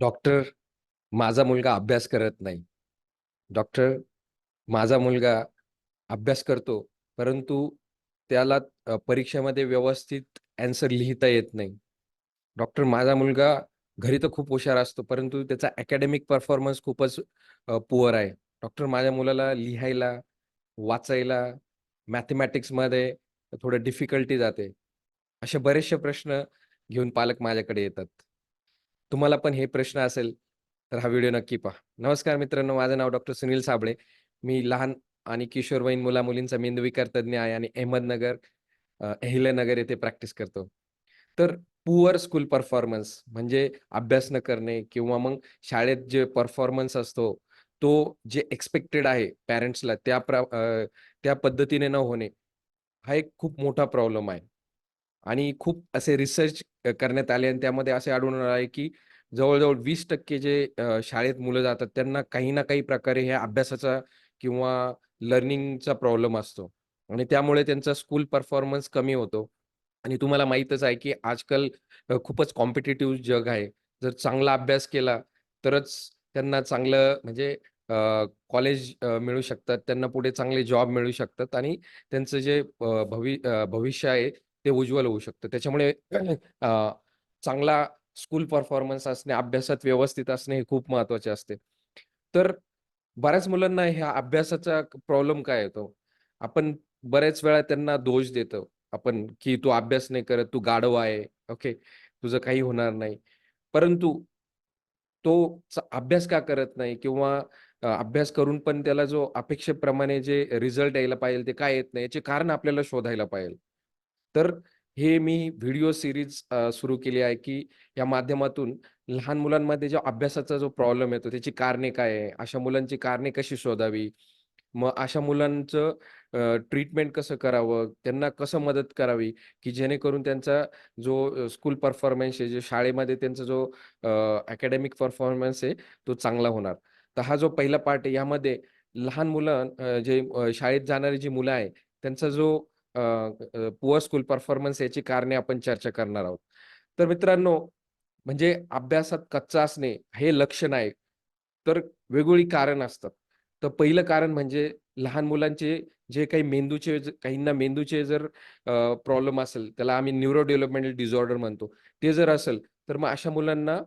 Doctor माझा मुलगा अभ्यास करत नाही. डॉक्टर माझा मुलगा अभ्यास करतो, परंतु त्याला परीक्षेमध्ये व्यवस्थित ॲन्सर लिहिता येत नाही. डॉक्टर माझा मुलगा घरी तर खूप हुशार असतो, परंतु त्याचा अकॅडमिक परफॉर्मन्स खूपच पुअर आहे. डॉक्टर माझ्या मुलाला लिहायला, वाचायला, मॅथेमॅटिक्समध्ये थोडं डिफिकल्टी जाते. असे बरेचसे प्रश्न घेऊन पालक माझ्याकडे येतात. तुम्हाला पण हे प्रश्न असेल, तर हा व्हिडिओ नक्की पहा. नमस्कार मित्रांनो, माझं नाव डॉक्टर सुनील साबळे. मी लहान आणि किशोरवयीन मुला-मुलींचा मेंदूविकार तज्ञ आहे आणि अहमदनगर, अ, अहिल्यानगर येथे प्रॅक्टिस करतो. तर पुअर स्कूल परफॉर्मन्स म्हणजे अभ्यास न करणे किंवा मग शाळेत जे परफॉर्मन्स असतो, तो जे एक्सपेक्टेड आहे पॅरेंट्सला त्या प्र त्या पद्धतीने न होणे, हा एक खूप मोठा प्रॉब्लेम आहे. आणि खूप असे रिसर्च करण्यात आले आणि त्यामध्ये असे आढळून आले आहे, की जवळजवळ वीस टक्के जे शाळेत मुलं जातात त्यांना काही ना काही प्रकारे ह्या अभ्यासाचा किंवा लर्निंगचा प्रॉब्लेम असतो आणि त्यामुळे त्यांचा स्कूल परफॉर्मन्स कमी होतो. आणि तुम्हाला माहीतच आहे, की आजकाल खूपच कॉम्पिटिटिव्ह जग आहे. जर चांगला अभ्यास केला, तरच त्यांना चांगलं म्हणजे कॉलेज मिळू शकतात. त्यांना पुढे चांगले जॉब मिळू शकतात आणि त्यांचं जे भवि भविष्य आहे ते उज्ज्वल होऊ शकतं. त्याच्यामुळे चांगला स्कूल परफॉर्मन्स असणे, अभ्यासात व्यवस्थित असणे हे खूप महत्त्वाचे असते. तर बऱ्याच मुलांना ह्या अभ्यासाचा प्रॉब्लेम काय येतो? आपण बऱ्याच वेळा त्यांना दोष देतो. आपण की "तू अभ्यास नाही करत, तू गाढव आहे. ओके, तुझं काही होणार नाही." परंतु तो अभ्यास का करत नाही किंवा अभ्यास करून पण त्याला जो अपेक्षेप्रमाणे जे रिझल्ट यायला पाहिजे ते काय येत नाही? याचे कारण आपल्याला शोधायला पाहिजे. तर हे मी व्हिडिओ सिरीज सुरू केली आहे, की या माध्यमातून लहान मुलांमध्ये जो अभ्यासाचा जो प्रॉब्लेम येतो, त्याची कारणे काय आहे? अशा मुलांची कारणे कशी शोधावी? मग अशा मुलांचं ट्रीटमेंट कसं करावं? त्यांना कसं मदत करावी? की जेणेकरून त्यांचा जो स्कूल परफॉर्मन्स आहे, जे शाळेमध्ये त्यांचा जो अकॅडमिक परफॉर्मन्स आहे, तो चांगला होणार. तर हा जो पहिला पार्ट आहे, यामध्ये लहान मुलं जे शाळेत जाणारी जी मुलं आहे, त्यांचा जो पुअर स्कूल परफॉर्मन्स याची कारणे आपण चर्चा करणार आहोत. तर मित्रांनो, म्हणजे अभ्यासात कच्चा असणे हे लक्षण आहे. तर वेगवेगळी कारण असतात. तर पहिलं कारण म्हणजे लहान मुलांचे जे काही मेंदूचे काहींना मेंदूचे जर प्रॉब्लेम असेल, त्याला आम्ही न्यूरो डेव्हलपमेंटल डिसऑर्डर म्हणतो. ते जर असेल, तर मग अशा मुलांना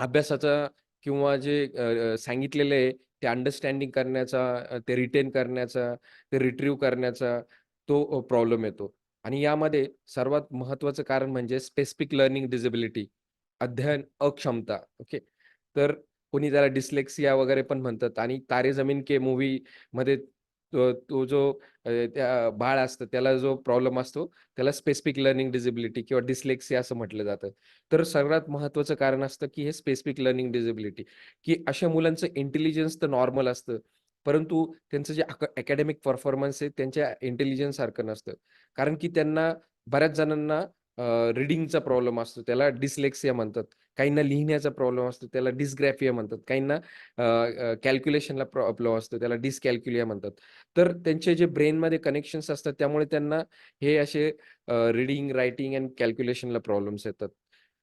अभ्यासाचा किंवा जे सांगितलेले आहे ते अंडरस्टँडिंग करण्याचा, ते रिटेन करण्याचा, ते रिट्रीव्ह करण्याचा तो प्रॉब्लेम येतो. आणि यामध्ये सर्वात महत्वाचं कारण म्हणजे स्पेसिफिक लर्निंग डिसेबिलिटी, अध्ययन अक्षमता. ओके. तर कोणी त्याला डिस्लेक्सिया वगैरे पण म्हणतात आणि तारे जमीन के मूव्हीमध्ये तो तो जो त्या बाळ असतं त्याला जो प्रॉब्लेम असतो, त्याला स्पेसिफिक लर्निंग डिसेबिलिटी किंवा डिस्लेक्सिया असं म्हटलं जातं. तर सर्वात महत्त्वाचं कारण असतं, की हे स्पेसिफिक लर्निंग डिसेबिलिटी, की अशा मुलांचं इंटेलिजन्स तर नॉर्मल असतं. परंतु त्यांचं जे अक अकॅडमिक परफॉर्मन्स आहे त्यांच्या इंटेलिजन्स सारखं नसतं. कारण की त्यांना बऱ्याच जणांना रीडिंगचा प्रॉब्लेम असतो. त्याला डिसलेक्सिया म्हणतात. काहींना लिहिण्याचा प्रॉब्लेम असतो. त्याला डिसग्रॅफिया म्हणतात. काहींना कॅल्क्युलेशनला प्रॉब्लेम असतो. त्याला डिसकॅल्क्युलिया म्हणतात. तर त्यांचे जे ब्रेनमध्ये कनेक्शन्स असतात त्यामुळे त्यांना हे असे रीडिंग, रायटिंग अँड कॅल्क्युलेशनला प्रॉब्लेम्स येतात.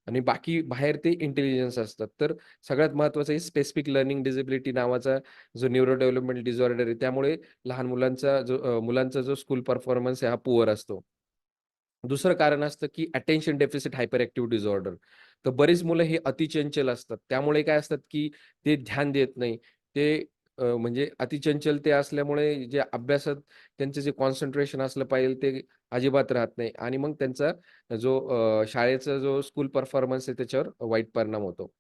आणि बाकी बाहेर ते इंटेलिजन्स असतात. तर सगळ्यात महत्त्वाचं आहे स्पेसिफिक लर्निंग डिसेबिलिटी नावाचा जो न्यूरो डेव्हलपमेंट डिसऑर्डर आहे, त्यामुळे लहान मुलांचा जो मुलांचा जो स्कूल परफॉर्मन्स आहे हा पुअर असतो. दुसरं कारण असतं, की attention deficit hyperactive disorder. तर बरीच मुलं हे अतिचंचल असतात. त्यामुळे काय असतात, की ते ध्यान देत नाही. ते अ, म्हणजे अतिचंचल ते असल्यामुळे जे अभ्यासात त्यांचं जे कॉन्सन्ट्रेशन असलं पाहिजे ते अजिबात राहत नाही आणि मग त्यांचा जो अ, शाळेचा जो स्कूल परफॉर्मन्स आहे त्याच्यावर वाईट परिणाम होतो.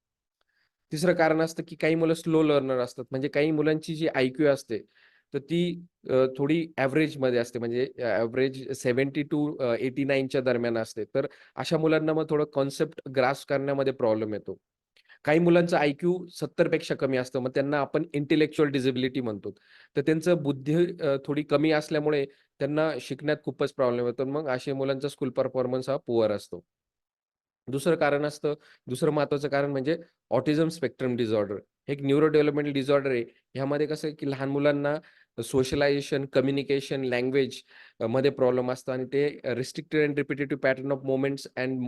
तिसरं कारण असतं, की काही मुलं स्लो लर्नर असतात. म्हणजे काही मुलांची जी आय-क्यू असते, तर ती अ, थोडी ॲव्हरेजमध्ये असते. म्हणजे ॲव्हरेज 70 टू अ, 89 च्या दरम्यान असते. तर अशा मुलांना मग थोडं कॉन्सेप्ट ग्रास्प करण्यामध्ये प्रॉब्लेम येतो. काही मुलांचं आय-क्यू सत्तरपेक्षा कमी असतं. मग त्यांना आपण इंटेलेक्चुअल डिसेबिलिटी म्हणतो. तर त्यांचं बुद्धी थोडी कमी असल्यामुळे त्यांना शिकण्यात खूपच प्रॉब्लेम येतो. मग अशा मुलांचा स्कूल परफॉर्मन्स हा पुअर असतो. दुसरं कारण असतं, दुसरं महत्त्वाचं कारण म्हणजे ऑटिझम स्पेक्ट्रम डिझॉर्डर हे एक न्यूरो डेव्हलपमेंटल डिझॉर्डर आहे. ह्यामध्ये कसं आहे, की लहान मुलांना सोशलायझेशन, कम्युनिकेशन, लँग्वेजमध्ये प्रॉब्लेम असतो आणि ते restricted and repetitive pattern of movements and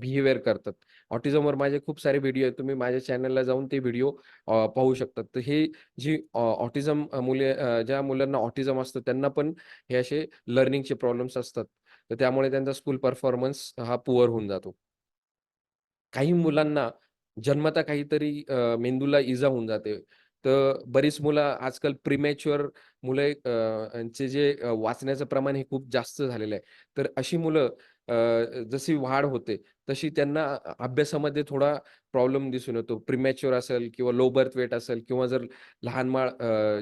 behaviour करतात. ऑटिझमवर माझे खूप सारे व्हिडिओ आहेत. तुम्ही माझ्या चॅनलला जाऊन ते व्हिडिओ पाहू शकतात. तर हे जी ऑटिझम मुले ज्या मुलांना ऑटिझम असतं त्यांना पण हे असे लर्निंगचे प्रॉब्लेम्स असतात. तर त्यामुळे त्यांचा स्कूल परफॉर्मन्स हा पुअर होऊन जातो. काही मुलांना जन्मतः काहीतरी मेंदूला इजा होऊन जाते. तर बरीच मुलं आजकाल प्रीमॅच्युअर मुलं यांचे जे वाचण्याचं प्रमाण हे खूप जास्त झालेलं आहे. तर अशी मुलं जशी वाढ होते, तशी त्यांना अभ्यासामध्ये थोडा प्रॉब्लेम दिसून येतो. प्रिमॅच्युअर असेल किंवा लो बर्थ वेट असेल किंवा जर लहान माळ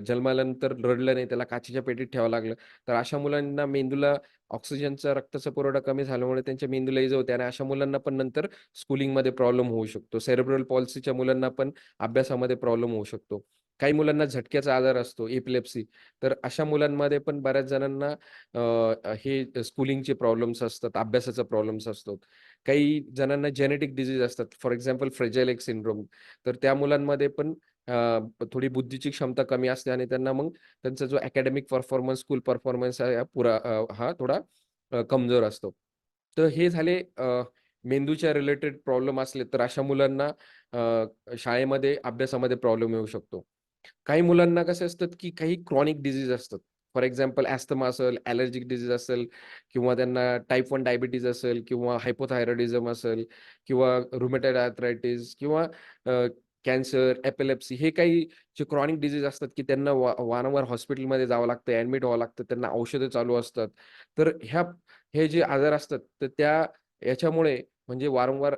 जन्माल्यानंतर रडलं नाही, त्याला काचेच्या पेटीत ठेवावं लागलं, तर अशा मुलांना मेंदूला ऑक्सिजनचा रक्ताचा पुरवठा कमी झाल्यामुळे त्यांच्या मेंदूला इजा होते आणि अशा मुलांना पण नंतर स्कूलिंगमध्ये प्रॉब्लेम होऊ शकतो. सेरेब्रल पॉलिसीच्या मुलांना पण अभ्यासामध्ये प्रॉब्लेम होऊ शकतो. काही मुलांना झटक्याचा आजार असतो, एपिलेप्सी. तर अशा मुलांमध्ये पण बऱ्याच जणांना हे स्कूलिंगचे प्रॉब्लेम्स असतात, अभ्यासाचा प्रॉब्लेम्स असतात. काही जणांना जेनेटिक डिझीज असतात. For example fragile X syndrome. तर त्या मुलांमध्ये पण थोडी बुद्धीची क्षमता कमी असते आणि त्यांना मग त्यांचा जो अकॅडमिक परफॉर्मन्स, स्कूल परफॉर्मन्स आहे हा पुरा हा थोडा कमजोर असतो. तर हे झाले मेंदूच्या रिलेटेड प्रॉब्लेम असले तर अशा मुलांना शाळेमध्ये अभ्यासामध्ये प्रॉब्लेम येऊ शकतो. काही मुलांना कसे असतात, की काही क्रॉनिक डिझीज असतात. फॉर एक्झाम्पल ॲस्थमा असेल, ॲलर्जिक डिझीज असेल किंवा त्यांना टाईप वन डायबिटीज असेल किंवा हायपोथायरॉइडिझम असेल किंवा रुमेटेड आर्थरायटिस किंवा कॅन्सर, एपिलेप्सी हे काही जे क्रॉनिक डिझीज असतात, की त्यांना वारंवार हॉस्पिटलमध्ये जावं लागतं, ऍडमिट व्हावं लागतं, त्यांना औषधं चालू असतात. तर ह्या हे जे आजार असतात, तर त्या याच्यामुळे म्हणजे वारंवार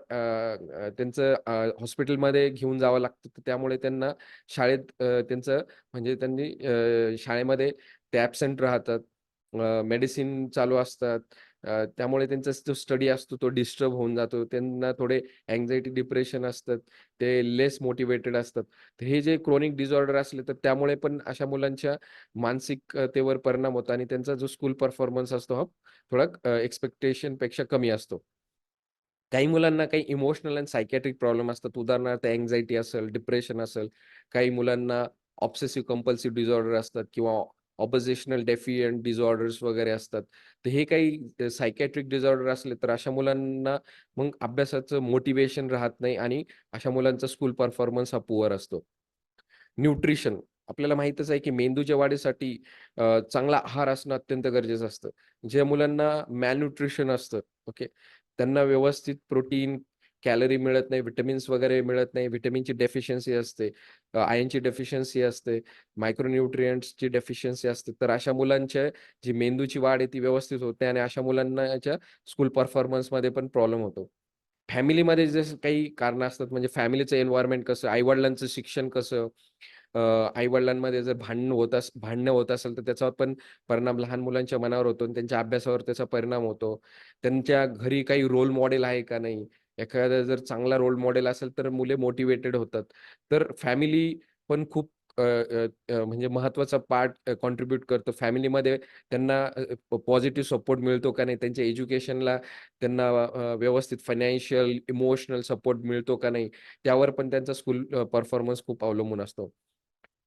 त्यांचं हॉस्पिटलमध्ये घेऊन जावं लागतं. तर त्यामुळे त्यांना शाळेत त्यांचं म्हणजे त्यांनी शाळेमध्ये ते ॲबसेंट राहतात. मेडिसिन चालू असतात. त्यामुळे त्यांचा जो स्टडी असतो तो डिस्टर्ब होऊन जातो. त्यांना थोडे अँक्झायटी, डिप्रेशन असतात. ते लेस मोटिवेटेड असतात. तर हे जे क्रोनिक डिसऑर्डर असले तर त्यामुळे पण अशा मुलांच्या मानसिकतेवर परिणाम होतो आणि त्यांचा जो स्कूल परफॉर्मन्स असतो हा थोडा अ, एक्स्पेक्टेशनपेक्षा कमी असतो. काही मुलांना काही इमोशनल अँड सायकॅट्रिक प्रॉब्लेम असतात. उदाहरणार्थ अँक्झायटी असेल, डिप्रेशन असेल. काही मुलांना ऑब्सेसिव्ह कंपल्सिव्ह डिसऑर्डर असतात किंवा ऑपोजिशनल डेफियंट डिझॉर्डर्स वगैरे असतात. तर हे काही सायकॅट्रिक डिझॉर्डर असले तर अशा मुलांना मग अभ्यासाचं मोटिवेशन राहत नाही आणि अशा मुलांचा स्कूल परफॉर्मन्स हा पुअर असतो. न्यूट्रिशन आपल्याला माहितच आहे, की मेंदूच्या वाढीसाठी चांगला आहार असणं अत्यंत गरजेचं असतं. ज्या मुलांना मॅलन्यूट्रिशन असतं, ओके. त्यांना व्यवस्थित प्रोटीन, कॅलरी मिळत नाही, व्हिटॅमिन्स वगैरे मिळत नाही, व्हिटॅमिनची डेफिशियन्सी असते, आयनची डेफिशियन्सी असते, मायक्रोन्युट्रियंट्सची डेफिशियन्सी असते. तर अशा मुलांच्या जी मेंदूची वाढ आहे ती व्यवस्थित होते आणि अशा मुलांना स्कूल परफॉर्मन्समध्ये पण प्रॉब्लेम होतो. फॅमिलीमध्ये जसं काही कारणं असतात म्हणजे फॅमिलीचं एन्व्हायरमेंट कसं, आईवडिलांचं शिक्षण कसं, आई-वडिलांमध्ये जर भांडण होत अस भांडणं होत असेल तर त्याचा पण परिणाम लहान मुलांच्या मनावर होतो आणि त्यांच्या अभ्यासावर त्याचा परिणाम होतो. त्यांच्या घरी काही रोल मॉडेल आहे का नाही? एखादा जर चांगला रोल मॉडेल असेल तर मुले मोटिवेटेड होतात. तर फॅमिली पण खूप म्हणजे महत्त्वाचा पार्ट कॉन्ट्रीब्युट करतो. फॅमिलीमध्ये त्यांना पॉझिटिव्ह सपोर्ट मिळतो का नाही? त्यांच्या एज्युकेशनला त्यांना व्यवस्थित फायनान्शियल, इमोशनल सपोर्ट मिळतो का नाही? त्यावर पण त्यांचा स्कूल परफॉर्मन्स खूप अवलंबून असतो.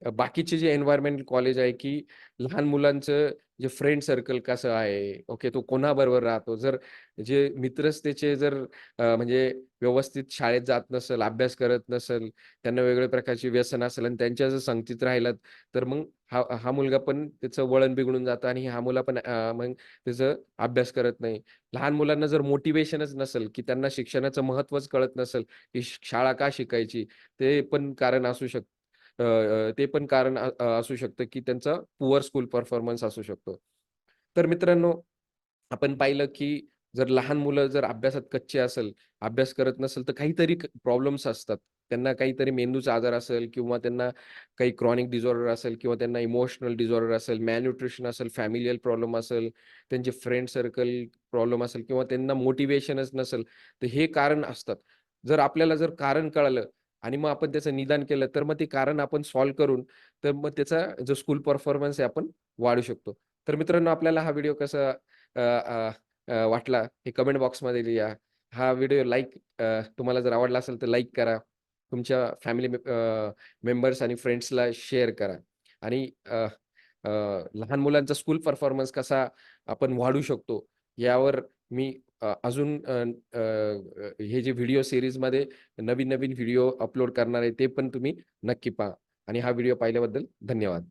बाकीचे जे एन्व्हायरमेंटल कॉलेज आहे, की लहान मुलांचं जे फ्रेंड सर्कल कसं आहे, ओके, तो कोणाबरोबर राहतो. जर जे मित्रच त्याचे जर म्हणजे व्यवस्थित शाळेत जात नसेल, अभ्यास करत नसेल, त्यांना वेगवेगळ्या प्रकारची व्यसन असेल आणि त्यांच्या जर संगतीत राहिलात, तर मग हा हा मुलगा पण त्याचं वळण बिघडून जातं आणि हा मुला पण मग त्याचं अभ्यास करत नाही. लहान मुलांना जर मोटिवेशनच नसेल, की त्यांना शिक्षणाचं महत्त्वच कळत नसेल, की शाळा का शिकायची? ते पण कारण असू शकतं. ते पण कारण असू शकतं, की त्यांचा पुअर स्कूल परफॉर्मन्स असू शकतो. तर मित्रांनो, आपण पाहिलं, की जर लहान मुलं जर अभ्यासात कच्चे असेल, अभ्यास करत नसेल, तर काहीतरी प्रॉब्लेम्स असतात. त्यांना काहीतरी मेंदूचा आजार असेल किंवा त्यांना काही क्रॉनिक डिझॉर्डर असेल किंवा त्यांना इमोशनल डिझॉर्डर असेल, मॅन्युट्रिशन असेल, फॅमिलियल प्रॉब्लेम असेल, त्यांचे फ्रेंड सर्कल प्रॉब्लेम असेल किंवा त्यांना मोटिवेशनच नसेल, तर हे कारण असतात. जर आपल्याला जर कारण कळालं आणि मग आपण त्याचं निदान केलं, तर मग ते कारण आपण सॉल्व्ह करून, तर मग त्याचा जो स्कूल परफॉर्मन्स आहे आपण वाढू शकतो. तर मित्रांनो, आपल्याला हा व्हिडिओ कसा वाटला हे कमेंट बॉक्समध्ये लिहा. हा व्हिडिओ लाईक तुम्हाला जर आवडला असेल तर लाईक करा. तुमच्या फॅमिली मेंबर्स आणि फ्रेंड्सला शेअर करा. आणि लहान मुलांचा स्कूल परफॉर्मन्स कसा आपण वाढू शकतो यावर मी अजून हे जे व्हिडिओ सीरीजमध्ये नवीन-नवीन व्हिडिओ अपलोड करणार आहे ते पण तुम्ही नक्की पहा आणि हा व्हिडिओ पाहिल्याबद्दल धन्यवाद.